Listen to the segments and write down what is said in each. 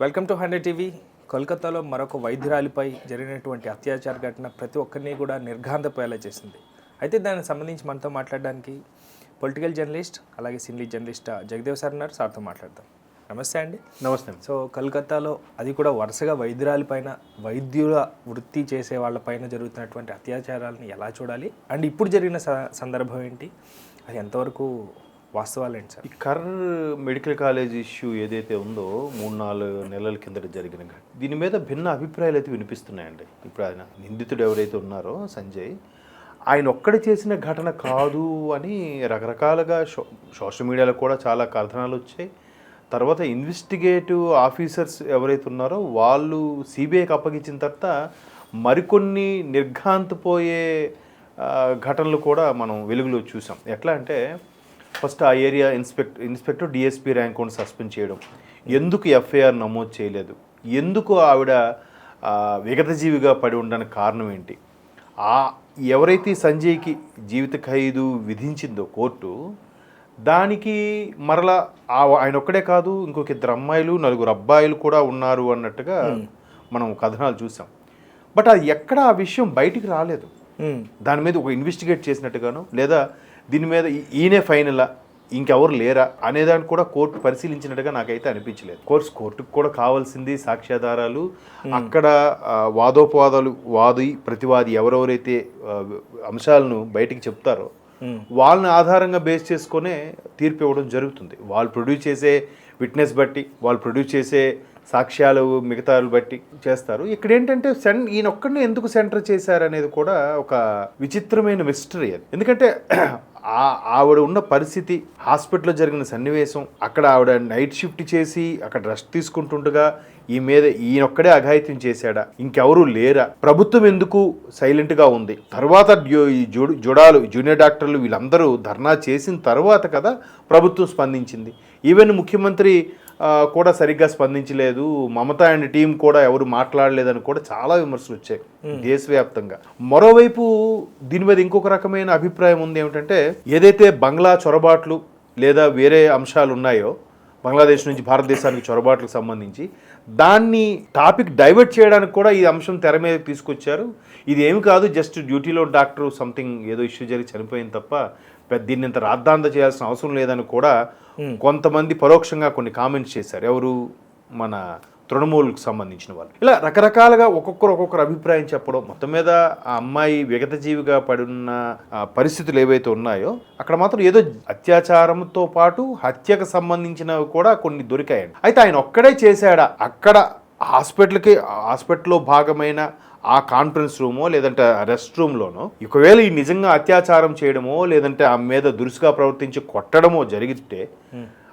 Welcome to hundred TV. కోల్కతాలో మరొక వైద్యురాలిపై జరిగినటువంటి అత్యాచార ఘటన ప్రతి ఒక్కరిని కూడా నిర్ఘాంతపోయేలా చేసింది. అయితే దానికి సంబంధించి మనతో మాట్లాడడానికి పొలిటికల్ జర్నలిస్ట్ అలాగే సినీ జర్నలిస్ట్ జగదేవ్ సార్ ఉన్నారు. సార్తో మాట్లాడదాం. నమస్తే అండి. నమస్తే సో కలకత్తాలో అది కూడా వరుసగా వైద్యురాలిపైన వైద్యుల వృత్తి చేసే వాళ్ళపైన జరుగుతున్నటువంటి అత్యాచారాలను ఎలా చూడాలి? అండ్ ఇప్పుడు జరిగిన స- సందర్భం ఏంటి? అది ఎంతవరకు వాస్తవాలు ఏంటి సార్? ఈ కర్ర మెడికల్ కాలేజ్ ఇష్యూ ఏదైతే ఉందో మూడు నాలుగు నెలల కిందట జరిగిన దీని మీద భిన్న అభిప్రాయాలు అయితే వినిపిస్తున్నాయండి. ఇప్పుడు ఆయన నిందితుడు ఎవరైతే ఉన్నారో సంజయ్ ఆయన ఒక్కడే చేసిన ఘటన కాదు అని రకరకాలుగా సోషల్ మీడియాలో కూడా చాలా కథనాలు వచ్చాయి. తర్వాత ఇన్వెస్టిగేటివ్ ఆఫీసర్స్ ఎవరైతే ఉన్నారో వాళ్ళు సిబిఐకి అప్పగించిన తర్వాత మరికొన్ని నిర్ఘాంతపోయే ఘటనలు కూడా మనం వెలుగులో చూసాం. ఎట్లా అంటే ఫస్ట్ ఆ area inspect inspector DSP rank కూడా సస్పెండ్ చేయడం. ఎందుకు ఎఫ్ఐఆర్ నమోదు చేయలేదు? ఎందుకు ఆవిడ విగతజీవిగా పడి ఉండడానికి కారణం ఏంటి? ఆ ఎవరైతే సంజయ్కి జీవిత ఖైదు విధించిందో కోర్టు దానికి మరలా ఆయన ఒక్కడే కాదు ఇంకొక ఇద్దరు అమ్మాయిలు నలుగురు అబ్బాయిలు కూడా ఉన్నారు అన్నట్టుగా మనం కథనాలు చూసాం. బట్ అది ఎక్కడ ఆ విషయం బయటికి రాలేదు. దాని మీద ఒక ఇన్వెస్టిగేట్ చేసినట్టుగాను లేదా దీని మీద ఈయనే ఫైనలా ఇంకెవరు లేరా? అనేదాన్ని కూడా కోర్టు పరిశీలించినట్టుగా నాకైతే అనిపించలేదు. కోర్స్ కోర్టుకు కూడా కావాల్సింది సాక్ష్యాధారాలు. అక్కడ వాదోపవాదాలు వాది ప్రతివాది ఎవరెవరైతే అంశాలను బయటికి చెప్తారో. వాళ్ళని ఆధారంగా బేస్ చేసుకొనే తీర్పు ఇవ్వడం జరుగుతుంది. వాళ్ళు ప్రొడ్యూస్ చేసే విట్నెస్ బట్టి వాళ్ళు ప్రొడ్యూస్ చేసే సాక్ష్యాలు మిగతాలు బట్టి చేస్తారు. ఇక్కడ ఏంటంటే సెన్ ఈయన ఒక్కడిని ఎందుకు సెంటర్ చేశారు అనేది కూడా ఒక విచిత్రమైన మిస్టరీ అది. ఎందుకంటే ఆవిడ ఉన్న పరిస్థితి హాస్పిటల్లో జరిగిన సన్నివేశం అక్కడ ఆవిడ నైట్ షిఫ్ట్ చేసి అక్కడ రెస్ట్ తీసుకుంటుండగా ఈ మీద ఈయనొక్కడే అఘాయిత్యం చేశాడా? ఇంకెవరూ లేరా? ప్రభుత్వం ఎందుకు సైలెంట్గా ఉంది? తర్వాత జుడాలు జూనియర్ డాక్టర్లు వీళ్ళందరూ ధర్నా చేసిన తర్వాత కదా ప్రభుత్వం స్పందించింది. ఈవెన్ ముఖ్యమంత్రి కూడా సరిగ్గా స్పందించలేదు. మమతా అండ్ టీం కూడా ఎవరు మాట్లాడలేదని కూడా చాలా విమర్శలు వచ్చాయి దేశవ్యాప్తంగా. మరోవైపు దీని మీద ఇంకొక రకమైన అభిప్రాయం ఉంది ఏమిటంటే ఏదైతే బంగ్లా చొరబాట్లు లేదా వేరే అంశాలు ఉన్నాయో బంగ్లాదేశ్ నుంచి భారతదేశానికి చొరబాట్లకు సంబంధించి దాన్ని టాపిక్ డైవర్ట్ చేయడానికి కూడా ఈ అంశం తెర మీద తీసుకొచ్చారు. ఇది ఏమి కాదు జస్ట్ డ్యూటీలో డాక్టర్ సంథింగ్ ఏదో ఇష్యూ జరిగి చనిపోయింది తప్ప దీన్ని ఇంత రాద్ధాంత చేయాల్సిన అవసరం లేదని కూడా కొంతమంది పరోక్షంగా కొన్ని కామెంట్స్ చేశారు. ఎవరు? మన తృణమూల్కి సంబంధించిన వాళ్ళు. ఇలా రకరకాలుగా ఒక్కొక్కరు ఒక్కొక్కరు అభిప్రాయం చెప్పడం మొత్తం మీద ఆ అమ్మాయి విగతజీవిగా పడున్న ఆ, పరిస్థితులు ఏవైతే ఉన్నాయో అక్కడ మాత్రం ఏదో అత్యాచారంతో పాటు హత్యకు సంబంధించినవి కూడా కొన్ని దొరికాయండి. అయితే ఆయన ఒక్కడే చేశాడా? అక్కడ హాస్పిటల్కి హాస్పిటల్లో భాగమైన ఆ కాన్ఫరెన్స్ రూమో లేదంటే రెస్ట్ రూమ్లోనో ఒకవేళ ఈ నిజంగా అత్యాచారం చేయడమో లేదంటే ఆ మీద దురుసుగా ప్రవర్తించి కొట్టడమో జరిగితే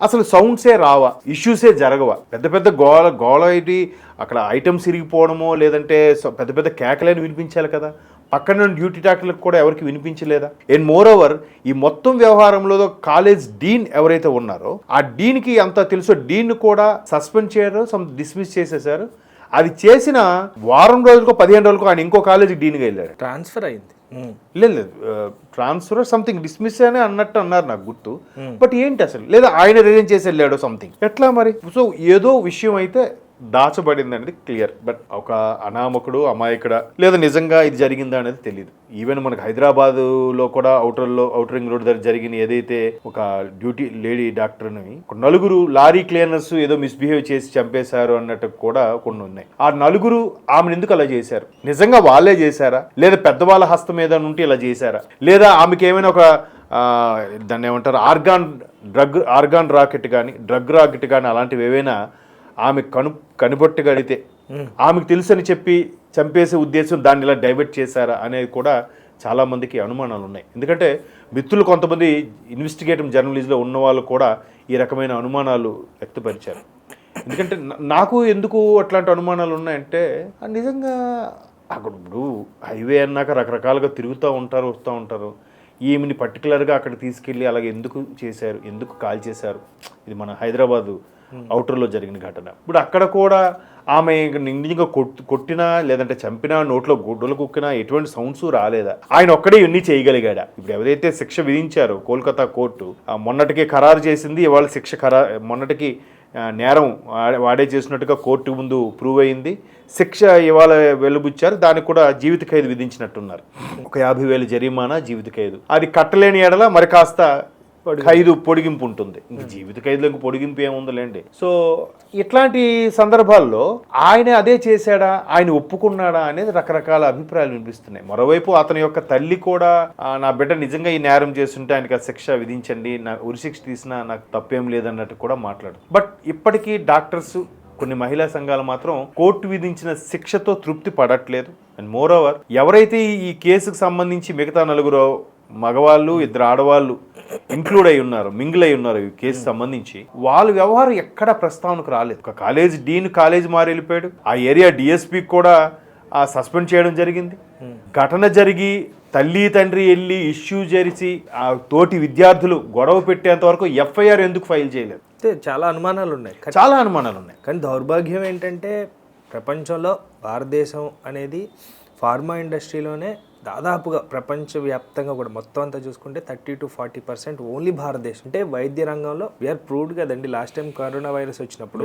అసలు సౌండ్సే రావా ఇష్యూసే జరగవా? పెద్ద పెద్ద గోల గోల ఏంటి? అక్కడ ఐటమ్స్ ఇరిగిపోవడమో లేదంటే పెద్ద పెద్ద కేకలేని వినిపించాలి కదా? పక్కన డ్యూటీ డాక్టర్లకు కూడా ఎవరికి వినిపించలేదా? అండ్ మోర్ ఓవర్ ఈ మొత్తం వ్యవహారంలో కాలేజ్ డీన్ ఎవరైతే ఉన్నారో ఆ డీన్కి అంత తెలుసో డీన్ కూడా సస్పెండ్ చేయరు సమ్ డిస్మిస్ చేసేసారు అది చేసిన వారం రోజులకో పదిహేను రోజులకో ఆయన ఇంకో కాలేజీకి డీన్గా వెళ్ళాడు. ట్రాన్స్ఫర్ అయింది. మ్మ్. లేదు లేదు. ట్రాన్స్ఫర్ సంథింగ్ డిస్మిస్ అని అన్నట్టు అన్నారు నాకు గుర్తు. బట్ ఏంటి అసలు? లేదా ఆయన రిజైన్ చేసి వెళ్ళాడు సంథింగ్ ఎట్లా మరి? సో ఏదో విషయం అయితే దాచబడింది అనేది క్లియర్. బట్ ఒక అనామకుడు అమాయకుడ లేదా నిజంగా ఇది జరిగిందా అనేది తెలియదు ఈవెన్ మనకు హైదరాబాద్లో కూడా అవుటర్లో అవుటర్ రింగ్ రోడ్ దగ్గర జరిగిన ఏదైతే ఒక డ్యూటీ లేడీ డాక్టర్ని నలుగురు లారీ క్లీనర్స్ ఏదో మిస్బిహేవ్ చేసి చంపేశారు అన్నట్టు కూడా కొన్ని ఉన్నాయి. ఆ నలుగురు ఆమెను ఎందుకు అలా చేశారు? నిజంగా వాళ్ళే చేశారా? లేదా పెద్దవాళ్ళ హస్తం మీద నుండి ఇలా చేశారా? లేదా ఆమెకి ఏమైనా ఒక దాన్ని ఏమంటారు ఆర్గాన్ డ్రగ్ ఆర్గాన్ రాకెట్ కానీ డ్రగ్ రాకెట్ కానీ అలాంటివి ఏవైనా ఆమె కను కనుబొట్టగడితే. ఆమెకు తెలుసని చెప్పి చంపేసే ఉద్దేశం దాన్ని ఇలా డైవర్ట్ చేశారా అనేది కూడా చాలామందికి అనుమానాలు ఉన్నాయి ఎందుకంటే మిత్రులు కొంతమంది ఇన్వెస్టిగేటివ్ జర్నలిస్ట్లో ఉన్న వాళ్ళు కూడా ఈ రకమైన అనుమానాలు వ్యక్తపరిచారు. ఎందుకంటే నాకు ఎందుకు అట్లాంటి అనుమానాలు ఉన్నాయంటే నిజంగా అక్కడ ఇప్పుడు హైవే అన్నాక రకరకాలుగా తిరుగుతూ ఉంటారు వస్తూ ఉంటారు. ఈమెని పర్టికులర్గా అక్కడ తీసుకెళ్ళి అలాగే ఎందుకు చేశారు ఎందుకు కాల్ చేశారు? ఇది మన హైదరాబాదు Hmm. అవుటర్లో జరిగిన ఘటన. ఇప్పుడు అక్కడ కూడా ఆమె నిండిగా కొట్టి కొట్టినా లేదంటే చంపినా నోట్లో గుడ్డలు కుక్కినా ఎటువంటి సౌండ్స్ రాలేదా? ఆయన ఒక్కడే ఇవన్నీ చేయగలిగాడా? ఇప్పుడు ఎవరైతే శిక్ష విధించారో కోల్కతా కోర్టు మొన్నటికి ఖరారు చేసింది ఇవాళ శిక్ష ఖరా మొన్నటికి నేరం వాడే చేసినట్టుగా కోర్టు ముందు ప్రూవ్ అయింది. శిక్ష ఇవాళ వెలుబుచ్చారు దానికి కూడా జీవిత ఖైదు విధించినట్టున్నారు. ఒక యాభై వేలు జరిమానా జీవిత ఖైదు. అది కట్టలేని ఎడల మరి కాస్త ఖైదు పొడిగింపు ఉంటుంది ఇంక జీవిత ఖైదులో ఇంక పొడిగింపు ఏముందిలేండి. సో ఇట్లాంటి సందర్భాల్లో ఆయన అదే చేశాడా? ఆయన ఒప్పుకున్నాడా? అనేది రకరకాల అభిప్రాయాలు వినిపిస్తున్నాయి. మరోవైపు అతని యొక్క తల్లి కూడా "ఆ, నా బిడ్డ నిజంగా ఈ నేరం చేస్తుంటే ఆయనకి ఆ శిక్ష విధించండి. నా ఉరిశిక్ష తీసినా నాకు తప్పేం లేదన్నట్టు కూడా మాట్లాడు బట్ ఇప్పటికీ డాక్టర్స్ కొన్ని మహిళా సంఘాలు మాత్రం కోర్టు విధించిన శిక్షతో తృప్తి పడట్లేదు. అండ్ మోర్ ఓవర్ ఎవరైతే ఈ కేసుకు సంబంధించి మిగతా నలుగురు మగవాళ్ళు ఇద్దరు ఆడవాళ్ళు ఇంక్లూడ్ అయి ఉన్నారు మింగిల్ అయి ఉన్నారు ఈ కేసు సంబంధించి. వాళ్ళ వ్యవహారం ఎక్కడ ప్రస్తావనకు రాలేదు. ఒక కాలేజ్ డీన్ కాలేజ్ మారి వెళ్ళిపోయాడు. ఆ ఏరియా డిఎస్పీ కూడా ఆ సస్పెండ్ చేయడం జరిగింది. ఘటన జరిగి తల్లి తండ్రి వెళ్ళి ఇష్యూ చేసి ఆ తోటి విద్యార్థులు గొడవ పెట్టేంత వరకు ఎఫ్ఐఆర్ ఎందుకు ఫైల్ చేయలేదు? చాలా అనుమానాలు ఉన్నాయి చాలా అనుమానాలు ఉన్నాయి కానీ దౌర్భాగ్యం ఏంటంటే ప్రపంచంలో భారతదేశం అనేది ఫార్మా ఇండస్ట్రీలోనే దాదాపుగా ప్రపంచవ్యాప్తంగా కూడా మొత్తం అంతా చూసుకుంటే thirty to forty percent only భారతదేశం. అంటే వైద్య రంగంలో వీఆర్ ప్రూవ్డ్ కదండి లాస్ట్ టైం కరోనా వైరస్ వచ్చినప్పుడు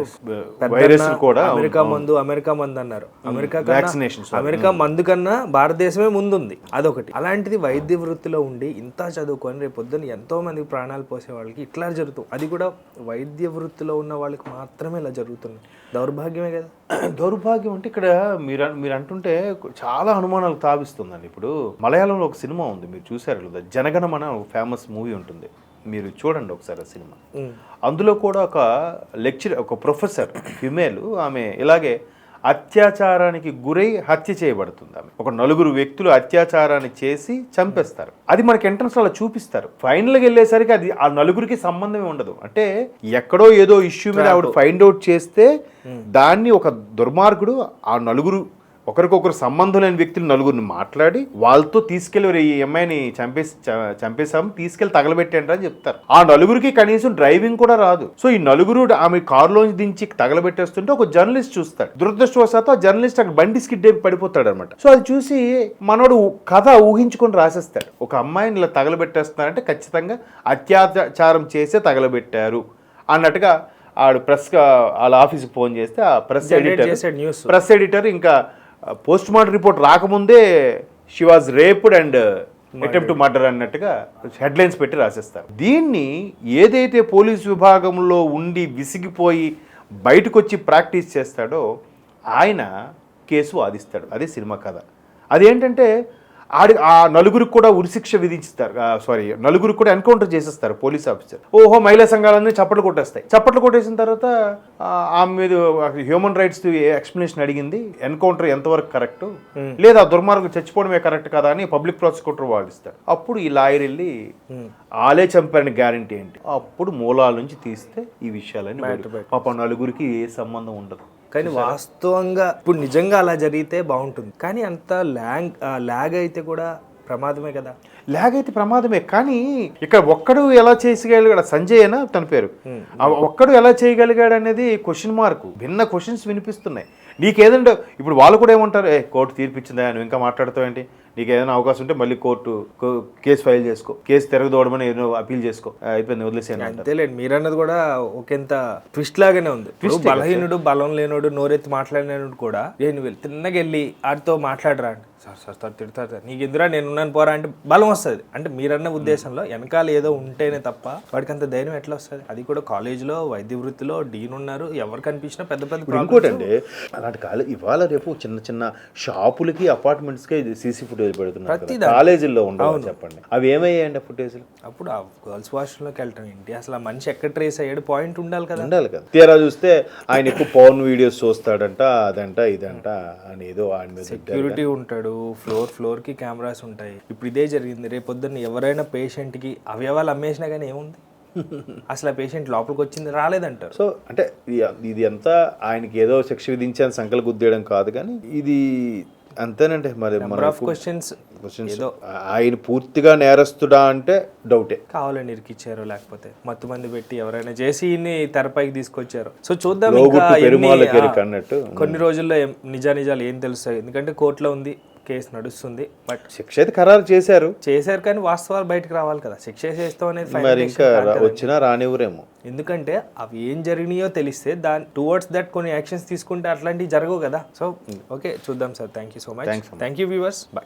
పెద్దన్న వైరస్ కూడా అమెరికా మందు అమెరికా మందు అన్నారు. అమెరికా కన్నా Vaccinations. అమెరికా మందు కన్నా భారతదేశమే ముందుంది. అదొకటి. అలాంటిది వైద్య వృత్తిలో ఉండి ఇంత చదువుకొని రేపు పొద్దున్న ఎంతో మందికి ప్రాణాలు పోసే వాళ్ళకి ఇట్లా జరుగుతుంది అది కూడా వైద్య వృత్తిలో ఉన్న వాళ్ళకి మాత్రమే ఇలా జరుగుతుంది. దౌర్భాగ్యమే కదా. దౌర్భాగ్యం అంటే ఇక్కడ మీరు మీరు అంటుంటే చాలా అనుమానాలు తావిస్తుందండి. ఇప్పుడు మలయాళంలో ఒక సినిమా ఉంది మీరు చూసారు లేదా జనగణమన ఒక ఫేమస్ మూవీ ఉంటుంది. మీరు చూడండి ఒకసారి ఆ సినిమా. అందులో కూడా ఒక లెక్చర్ ఒక ప్రొఫెసర్ ఫిమేల్ ఆమె ఇలాగే అత్యాచారానికి గురై హత్య చేయబడుతుంది ఆమె. ఒక నలుగురు వ్యక్తులు అత్యాచారాన్ని చేసి చంపేస్తారు. అది మనకి ఎంట్రన్స్ అలా చూపిస్తారు. ఫైనల్కి వెళ్ళేసరికి అది ఆ నలుగురికి సంబంధమే ఉండదు. అంటే ఎక్కడో ఏదో ఇష్యూ మీద ఆవిడ ఫైండ్ అవుట్ చేస్తే దాన్ని ఒక దుర్మార్గుడు ఆ నలుగురు ఒకరికొకరు సంబంధం లేని వ్యక్తులు నలుగురిని మాట్లాడి వాళ్ళతో తీసుకెళ్ళి "ఒరేయ్, ఈ అమ్మాయిని చంపేసి చ- చంపేశాం తీసుకెళ్ళి తగలబెట్టండి అని చెప్తారు. ఆ నలుగురికి కనీసం డ్రైవింగ్ కూడా రాదు. సో ఈ నలుగురు ఆమె కారులోంచి దించి తగలబెట్టేస్తుంటే ఒక జర్నలిస్ట్ చూస్తాడు. దురదృష్టవశాత్తు ఆ జర్నలిస్ట్ అక్కడ బండి స్కిడ్ అయి పడిపోతాడు అనమాట సో అది చూసి మనోడు కథ ఊహించుకొని రాసేస్తాడు. ఒక అమ్మాయిని ఇలా తగలబెట్టేస్తున్నారంటే ఖచ్చితంగా అత్యాచారం చేసే తగలబెట్టారు అన్నట్టుగా ఆడు ప్రెస్ వాళ్ళ ఆఫీస్కి ఫోన్ చేస్తే ఆ ప్రెస్ ఎడిటర్ ప్రెస్ ఎడిటర్ ఇంకా పోస్ట్ మార్టం రిపోర్ట్ రాకముందే she was raped and attempt murder అన్నట్టుగా హెడ్లైన్స్ పెట్టి రాసేస్తారు. దీన్ని ఏదైతే పోలీస్ విభాగంలో ఉండి విసిగిపోయి బయటకు వచ్చి ప్రాక్టీస్ చేస్తాడో ఆయన కేసు వాదిస్తాడు. అదే సినిమా కథ. అదేంటంటే ఆడి ఆ నలుగురికి కూడా ఉరిశిక్ష విధిస్తారు. సారీ నలుగురికి కూడా ఎన్కౌంటర్ చేసేస్తారు పోలీస్ ఆఫీసర్. ఓహో మహిళా సంఘాలన్నీ చప్పట్లు కొట్టేస్తాయి. చప్పట్లు కొట్టేసిన తర్వాత ఆ, ఆమె మీద హ్యూమన్ రైట్స్ ఎక్స్ప్లెనేషన్ అడిగింది. ఎన్కౌంటర్ ఎంతవరకు కరెక్ట్? లేదా దుర్మార్గం చచ్చిపోవడమే కరెక్ట్ కదా అని పబ్లిక్ ప్రాసిక్యూటర్ వాదిస్తాడు అప్పుడు ఈ లాయర్ వెళ్ళి ఆలే చంపారని గ్యారంటీ ఏంటి? అప్పుడు మూలాల నుంచి తీస్తే ఈ విషయాలని బయట- పాప నలుగురికి ఏ సంబంధం ఉండదు. కానీ వాస్తవంగా ఇప్పుడు నిజంగా అలా జరిగితే బాగుంటుంది. కానీ అంత ల్యాంగ్ ల్యాగ్ అయితే కూడా ప్రమాదమే కదా? లాగ్ అయితే ప్రమాదమే. కానీ ఇక్కడ ఒక్కడు ఎలా చేయగలిగాడు? సంజయ్ అనా తన పేరు. ఒక్కడు ఎలా చేయగలిగాడు అనేది క్వశ్చన్ మార్క్ భిన్న క్వశ్చన్స్ వినిపిస్తున్నాయి. నీకేదంటే ఇప్పుడు వాళ్ళు కూడా ఏమంటారు ఏ కోర్టు తీర్పిచ్చిందా? నువ్వు ఇంకా మాట్లాడుతావు ఏంటి నీకు ఏదైనా అవకాశం ఉంటే మళ్ళీ కోర్టు కేసు ఫైల్ చేసుకో. కేసు తిరగదోడమని ఏదో అపీల్ చేసుకో. అయిపోయింది వదిలేసాను అంతేలేండి మీరన్నది కూడా ఒకంత ట్విస్ట్ లాగానే ఉంది. బలహీనుడు బలం లేనోడు నోరెత్తి మాట్లాడినోడు కూడా నేను వెళ్ళి తిన్నగా వెళ్ళి ఆడితో మాట్లాడరా సార్ సార్ సార్ తిడతారు సార్. నీకు ఎదురా నేను ఉన్నాను పోరా అంటే బలం వస్తుంది. అంటే మీరన్న ఉద్దేశంలో వెనకాల ఏదో ఉంటేనే తప్ప వాడికి అంత ధైర్యం ఎట్లా వస్తుంది? అది కూడా కాలేజీలో వైద్య వృత్తిలో డీన్ ఉన్నారు. ఎవరు కనిపించినా పెద్ద పెద్ద problems. ఇంకోటి అండి అలాంటి కాలే ఇవాళ రేపు చిన్న చిన్న షాపులకి అపార్ట్మెంట్స్కి సీసీ ఫుటేజ్ పెడుతున్నారు. కాలేజీల్లో ఉండవు చెప్పండి? అవి ఏమయ్యాయండి ఫుటేజ్లు? అప్పుడు ఆ గర్ల్స్ వాష్రూమ్లోకి వెళ్ళటం ఏంటి? అసలు ఆ మనిషి ఎక్కడ ట్రేస్ అయ్యాడు? పాయింట్ ఉండాలి కదా. ఉండాలి కదా. తీరా చూస్తే ఆయన ఎక్కువ పవన్ వీడియోస్ చూస్తాడంట అదంట ఇదంట అని ఏదో ఆయన మీద. సెక్యూరిటీ ఉంటాడు ఫ్లోర్ ఫ్లోర్కి కెమెరాస్ ఉంటాయి. ఇప్పుడు ఇదే జరిగింది. రేపు పొద్దున్న ఎవరైనా పేషెంట్కి అవయవాలు అమ్మేసినా కానీ ఏముంది? అసలు ఆ పేషెంట్ లోపలికి వచ్చింది రాలేదంటారు. సో అంటే ఇది- అంతా ఆయనకి ఏదో శిక్ష విధించాలని సంకల్ గుద్దేయడం కాదు కానీ ఇది అంతేనండి మరి క్వశ్చన్స్ questions. ఆయన పూర్తిగా నేరస్తుడా అంటే డౌటే కావాలని ఇరికిచ్చారు లేకపోతే మత్తు మంది పెట్టి ఎవరైనా చేసి ఇన్ని తెరపైకి తీసుకొచ్చారు. సో చూద్దాం అన్నట్టు కొన్ని రోజుల్లో ఏం- నిజా నిజాలు ఏం తెలుస్తాయి? ఎందుకంటే కోర్టులో ఉంది కేసు నడుస్తుంది బట్ శిక్ష అయితే ఖరారు చేశారు. చేశారు కానీ వాస్తవాలు బయటకు రావాలి కదా. శిక్ష చేస్తాం అనేది మరి ఇంకా. వచ్చినా రానివ్వరేమో. ఎందుకంటే అవి ఏం జరిగినాయో తెలిస్తే దాని టువర్డ్స్ దట్ కొన్ని యాక్షన్స్ తీసుకుంటే అట్లాంటివి జరగవు కదా. సో ఓకే చూద్దాం sir. Thank you so much. Thank you viewers bye